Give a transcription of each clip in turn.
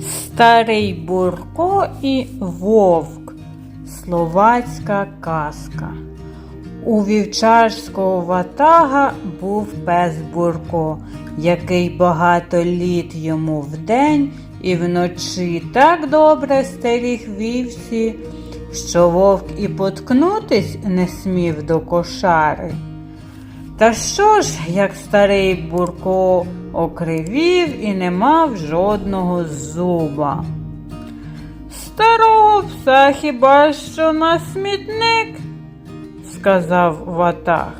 Старий Бурко і Вовк. Словацька казка. У вівчарського ватага був пес Бурко, який багато літ йому вдень і вночі так добре стеріг вівці, що вовк і поткнутись не смів до кошари. Та що ж, як старий Бурко окривів і не мав жодного зуба. Старого пса хіба що на смітник, сказав Ватаг.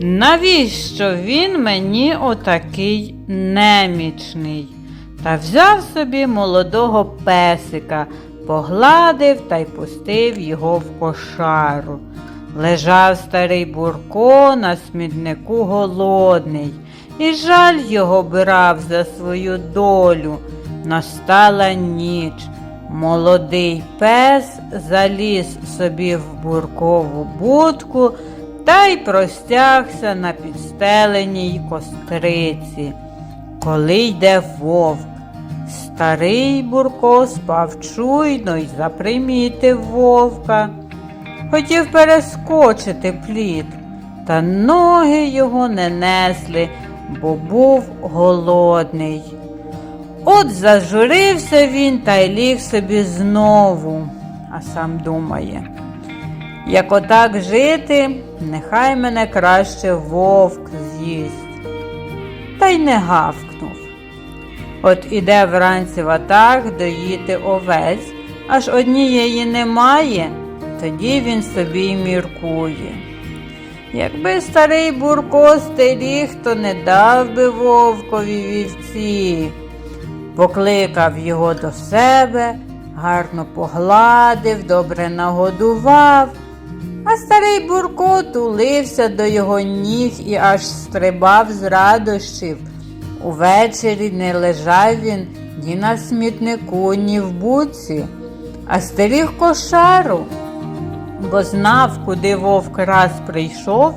Навіщо він мені отакий немічний? Та взяв собі молодого песика, погладив та й пустив його в кошару. Лежав старий Бурко на смітнику голодний, і жаль його брав за свою долю. Настала ніч. Молодий пес заліз собі в буркову будку та й простягся на підстеленій костриці. Коли йде вовк, старий Бурко спав чуйно й запримітив вовка. Хотів перескочити плід, та ноги його не несли, бо був голодний. От зажурився він та й ліг собі знову, а сам думає. Як отак жити, нехай мене краще вовк з'їсть. Та й не гавкнув. От іде вранці в атак доїти овець, аж однієї немає, тоді він собі й міркує. Якби старий Бурко стеріг, то не дав би вовкові вівці. Покликав його до себе, гарно погладив, добре нагодував, а старий Бурко тулився до його ніг і аж стрибав з радощів. Увечері не лежав він ні на смітнику, ні в буці, а стеріг кошару, бо знав, куди вовк раз прийшов,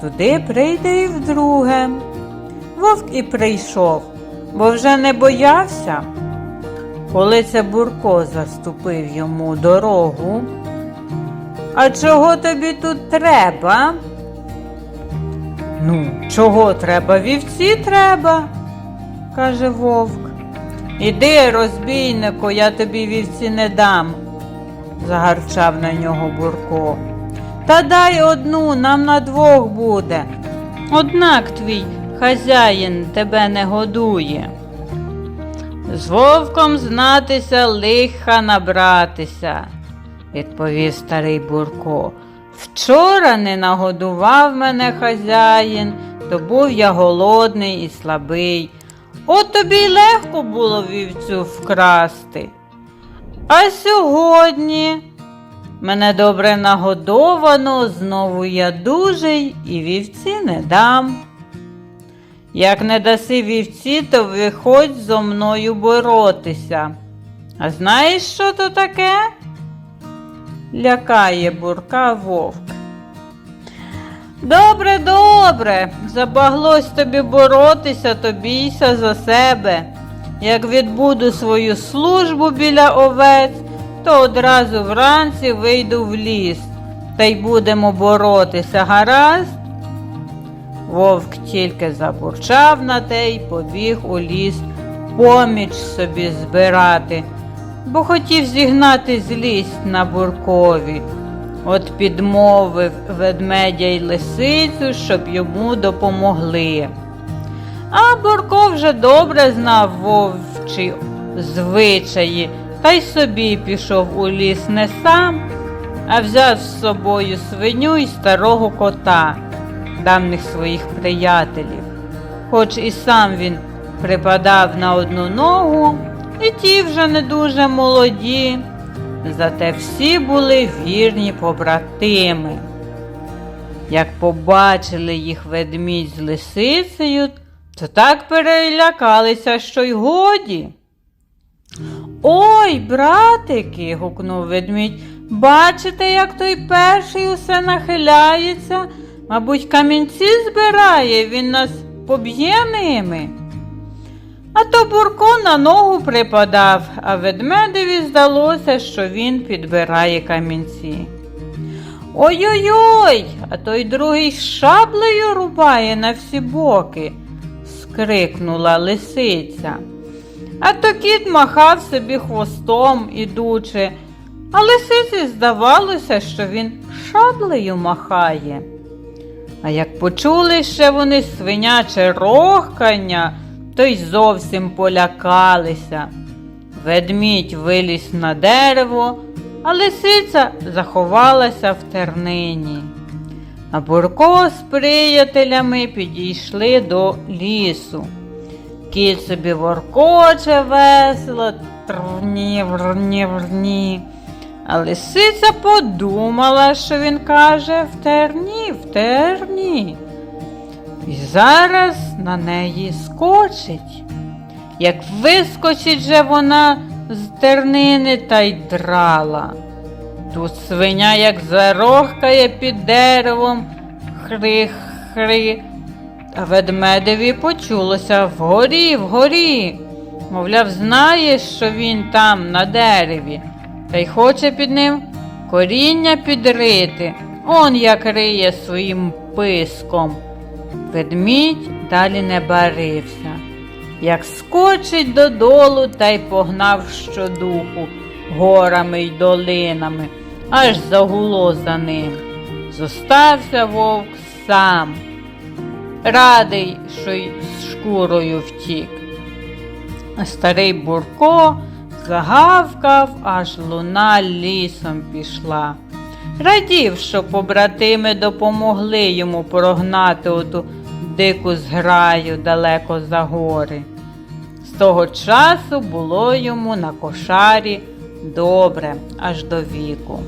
туди прийде і вдруге. Вовк і прийшов, бо вже не боявся. Коли це Бурко заступив йому дорогу. А чого тобі тут треба? Ну, чого треба? Вівці треба, каже вовк. Іди, розбійнику, я тобі вівці не дам, загарчав на нього Бурко. Та дай одну, нам на двох буде. Однак твій хазяїн тебе не годує. З вовком знатися лиха набратися, відповів старий Бурко. Вчора не нагодував мене хазяїн, то був я голодний і слабий. От тобі й легко було вівцю вкрасти. А сьогодні мене добре нагодовано, знову я дужий і вівці не дам. Як не даси вівці, то виходь зо мною боротися. А знаєш, що то таке? Лякає бурка вовк. Добре, добре, забаглось тобі боротися, то бійся за себе. Як відбуду свою службу біля овець, то одразу вранці вийду в ліс та й будемо боротися, гаразд? Вовк тільки забурчав на те й побіг у ліс поміч собі збирати, бо хотів зігнати злість на буркові. От підмовив ведмедя й лисицю, щоб йому допомогли. А Бурко вже добре знав вовчі звичаї, та й собі пішов у ліс не сам, а взяв з собою свиню й старого кота, давніх своїх приятелів. Хоч і сам він припадав на одну ногу, і ті вже не дуже молоді, зате всі були вірні побратими. Як побачили їх ведмідь з лисицею, то так перелякалися, що й годі. Ой, братики, гукнув ведмідь, бачите, як той перший усе нахиляється, мабуть, камінці збирає, він нас поб'є ними. А то Бурко на ногу припадав, а ведмедеві здалося, що він підбирає камінці. Ой-ой-ой, а той другий шаблею рубає на всі боки, скрикнула лисиця. А то кіт махав собі хвостом, ідучи, а лисиці здавалося, що він шаблею махає. А як почули ще вони свиняче рохкання, то й зовсім полякалися. Ведмідь виліз на дерево, а лисиця заховалася в тернині. А Бурко з приятелями підійшли до лісу. Кіт собі воркоче весело, трвні, врні, врні. А лисиця подумала, що він каже в терні, в терні. І зараз на неї скочить. Як вискочить же вона з тернини та й драла. Тут свиня як зарохкає під деревом, хри-хри, а ведмедеві почулося вгорі, вгорі. Мовляв, знає, що він там на дереві, та й хоче під ним коріння підрити. Он як риє своїм писком. Ведмідь далі не барився. Як скочить додолу та й погнав щодуху горами й долинами, аж загуло за ним. Зостався вовк сам, радий, що й з шкурою втік. Старий Бурко загавкав, аж луна лісом пішла. Радів, що побратими допомогли йому прогнати оту дику зграю далеко за гори. З того часу було йому на кошарі добре аж до віку.